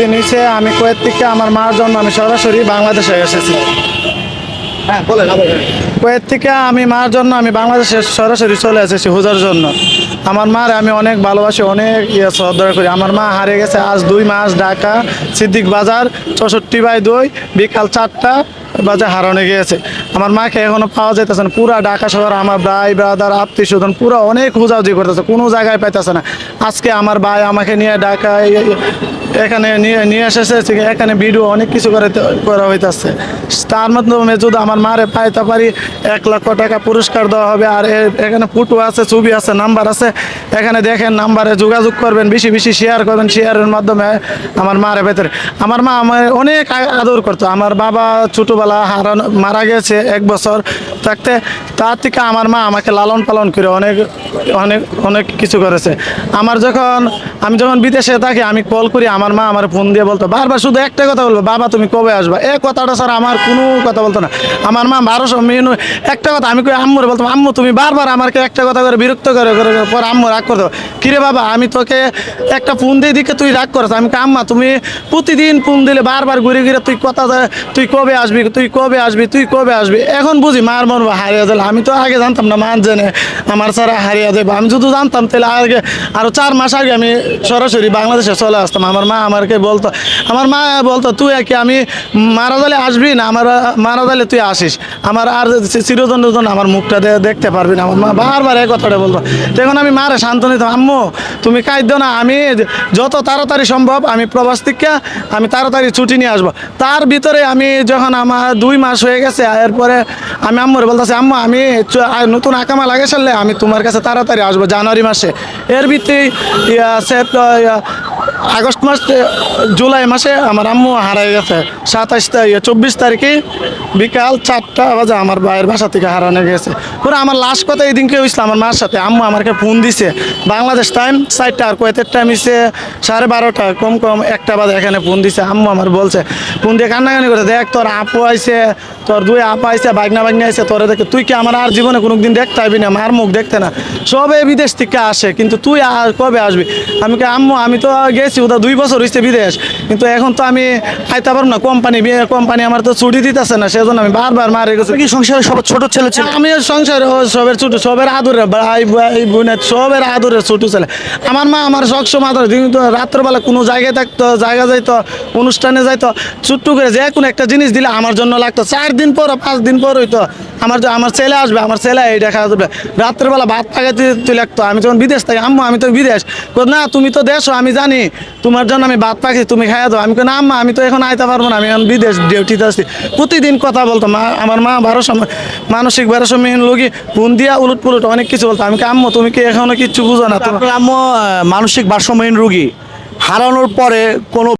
দিন হয়েছে আমি কুয়েত থেকে আমার মার জন্য আমি সরাসরি বাংলাদেশে এসেছি। হ্যাঁ বলেন আবার থেকে আমি মার জন্য আমি বাংলাদেশে সরাসরি চলে এসেছি হুজার জন্য। আমার মার আমি অনেক ভালোবাসি অনেক ইয়ে শ্রদ্ধা করি। আমার মা হারিয়ে গেছে আজ দুই মাস ঢাকা সিদ্দিক বাজার চৌষট্টি বাই দুই বিকাল চারটা বাজে হারানো গিয়েছে। আমার মাকে এখনও পাওয়া যাইতেছে না। পুরা ঢাকা শহর আমার ভাই ব্রাদার আত্মীয় স্বজন পুরো অনেক খোঁজাখুঁজি করতেছে কোনো জায়গায় পাইতেছে না। আজকে আমার ভাই আমাকে নিয়ে ঢাকায় এখানে নিয়ে এসেছে এখানে ভিডিও অনেক কিছু করে করা হইতেছে। তার মাধ্যমে যদি আমার মারে পাইতে পারি, এক লক্ষ টাকা পুরস্কার দেওয়া হবে, আর এখানে ফটো আছে, ছবি আছে নাম্বার আছে। এখানে দেখেন নাম্বারে যোগাযোগ করবেন, বেশি বেশি শেয়ার করবেন শেয়ারের মাধ্যমে আমার মারে ভেতরে। আমার মা আমার অনেক আদর করতো। আমার বাবা ছোটোবেলা হারানো, মারা গেছে এক বছর। থাকতে, তার থেকে আমার মা আমাকে লালন পালন করে অনেক অনেক অনেক কিছু করেছে। আমার যখন, আমি যখন বিদেশে থাকি, আমি কল করি, আমার মা আমার ফোন দিয়ে বলতো, বারবার শুধু একটা কথা বলব, বাবা, তুমি কবে আসবা? এই কথাটা স্যার আমার কোনো কথা বলতো না। আমার মা বারোশো মেনু, একটা কথা, আমি কই আম্মুরে বলতাম আম্মু, তুমি বারবার আমাকে একটা কথা করে বিরক্ত করে করে পর আম্মু রাগ করতো। কিরে বাবা, আমি তোকে একটা ফোন দিয়ে দিকে তুই রাগ করছ আমি আম্মা, তুমি প্রতিদিন ফোন দিলে বারবার ঘুরে ঘুরে তুই কথা, তুই কবে আসবি, তুই কবে আসবি, তুই কবে আসবি? এখন বুঝি মার মন হারিয়ে দিল আমি তো আগে জানতাম না মান জেনে, আমার সারা হারিয়ে দেবো আমি যদি জানতাম, তাহলে আগে, আরও চার মাস আগে আমি সরাসরি বাংলাদেশে চলে আসতাম। আমার মা আমাকে বলতো, আমার মা বলতো, তুই কি আমি মারা গেলে আসবি না, আমার, মারা গেলে তুই আসিস। আমার আর চিরজনের জন্য আমার মুখটা দেখতে পারবি না। আমার মা বারবার এই কথাটা বলতো। তখন আমি মারে শান্ত নিতাম আম্মু, তুমি কাঁদ্য না, আমি যত তাড়াতাড়ি সম্ভব আমি প্রবাস থেকে আমি তাড়াতাড়ি ছুটি নিয়ে আসব। তার ভিতরে আমি যখন আমার দুই মাস হয়ে গেছে, এরপরে আমি আম্মুরে বলতেছে, আম্মা, আমি নতুন আকামা লাগে সারলে আমি তোমার কাছে তাড়াতাড়ি আসব জানুয়ারি মাসে। এর ভিত্তি আগস্ট মাস জুলাই মাসে আমার আম্মু হারাই গেছে। সাতাশ তারিখ চব্বিশ তারিখে বিকাল চারটা বাজে আমার ভাইয়ের বাসা থেকে হারানো গেছে। পুরো আমার লাস্ট কথা এই দিনকে হয়েছিল আমার মার সাথে। আম্মু আমাকে ফোন দিছে, বাংলাদেশ টাইম চারটা আর কোয়েতের টাইম হচ্ছে সাড়ে বারোটা, কম কম একটা বাজে এখানে ফোন দিছে। আম্মু আমার বলছে, ফোন দিয়ে কান্নাকানি করে দেখ তোর আপু আইছে, তোর দুই আপা আইছে বাগনা বাগনা আইছে, তোরে দেখে তুই কি আমার আর জীবনে কোনো দিন দেখতে পাবি না? মার মুখ দেখতে না। সবে বিদেশ থেকে আসে, কিন্তু তুই আর কবে আসবি? আমি কি আম্মু, আমি তো গেছি ওটা দুই বছর হয়েছে বিদেশ। কিন্তু এখন তো আমি আইতে পারব না কোম্পানি কোম্পানি আমার তো ছুটি দিতেছে না সেজন্য আমি বারবার মারে গেছি। কি সংসারে সব ছোট ছেলে ছিল? আমি সংসার সবের ছোট সবের আদরে ভাই ভাই বোনের সবের আদরে ছোট ছেলে। আমার মা আমার সবসময় আদর কিন্তু রাত্রবেলা কোনো জায়গায় থাকতো জায়গা যাইতো অনুষ্ঠানে যাইতো ছোট্ট করে যে কোনো একটা জিনিস দিলে আমার জন্য লাগতো। চার দিন পর পাঁচ দিন পর হইতো আমার আমার ছেলে আসবে, আমার ছেলে এই দেখা যাবে। রাত্রেবেলা ভাত পাকাতে তুই লাগতো আমি যখন বিদেশ থাকি। আম্মা, আমি তো বিদেশ। না, তুমি তো দেশো আমি জানি। তোমার জন্য আমি ভাত পাকি তুমি খাইয়া দাও। আমি না, আম্মা, আমি তো এখন আইতে পারব না, আমি এখন বিদেশ ডিউটিতে আসছি প্রতিদিন কথা বলতো, মা, আমার মা বারো মানসিক ভারসাম্যহীন লোকই ফোন দিয়া উলট পুলট অনেক কিছু বলতো। আমি আম্মু, তুমি কি এখনও কিচ্ছু বুঝো না? তোমার আম্মু মানসিক ভারসাম্যহীন রোগী, হারানোর পরে কোনো